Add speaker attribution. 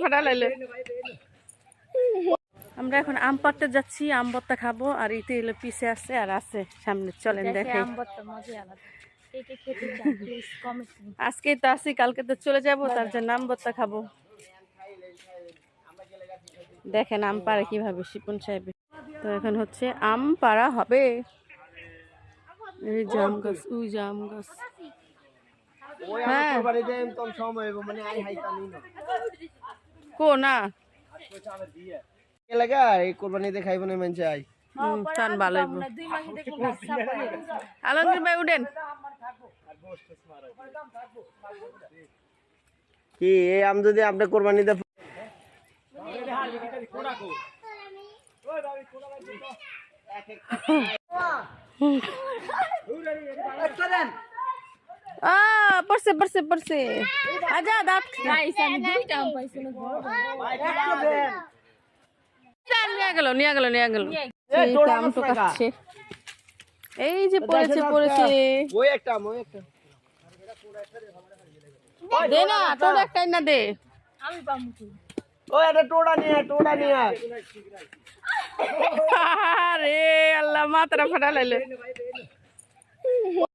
Speaker 1: ফাটা লাইলে আমরা এখন আম পাড়তে যাচ্ছি আম ভর্তা খাব আর ইতে এলো পিছে আছে আর আছে সামনে। চলেন দেখে আজকে তো আসি কালকে তো চলে যাব তার জন্য আম ভর্তা খাব। দেখেন আম পাড়ে কীভাবে শিপন সাহেব। তো এখন হচ্ছে আম পাড়া হবে। এই জাম গাছ ওই জাম গাছ। কো না।
Speaker 2: লাগা এই কোরবানিতে খাইব না মানছে আই
Speaker 1: চান ভালো আলমগীর ভাই উঠেন।
Speaker 2: কি এই আম যদি আপনি কোরবানিতে
Speaker 1: আ পড়ছে পড়ছে পড়ছে আজা দাঁত চাল নিয়ে গেল নিয়ে গেল নিয়ে গেল এই তো আম তো কাটছে এই যে পড়েছে পড়েছে
Speaker 2: ওই একটা আম ওই একটা
Speaker 1: দে না তোর একটাই না দে
Speaker 2: ওই একটা টোড়া নিয়ে টোড়া নিয়ে
Speaker 1: আরে আল্লাহ মাথাটা ফাটা লাইলে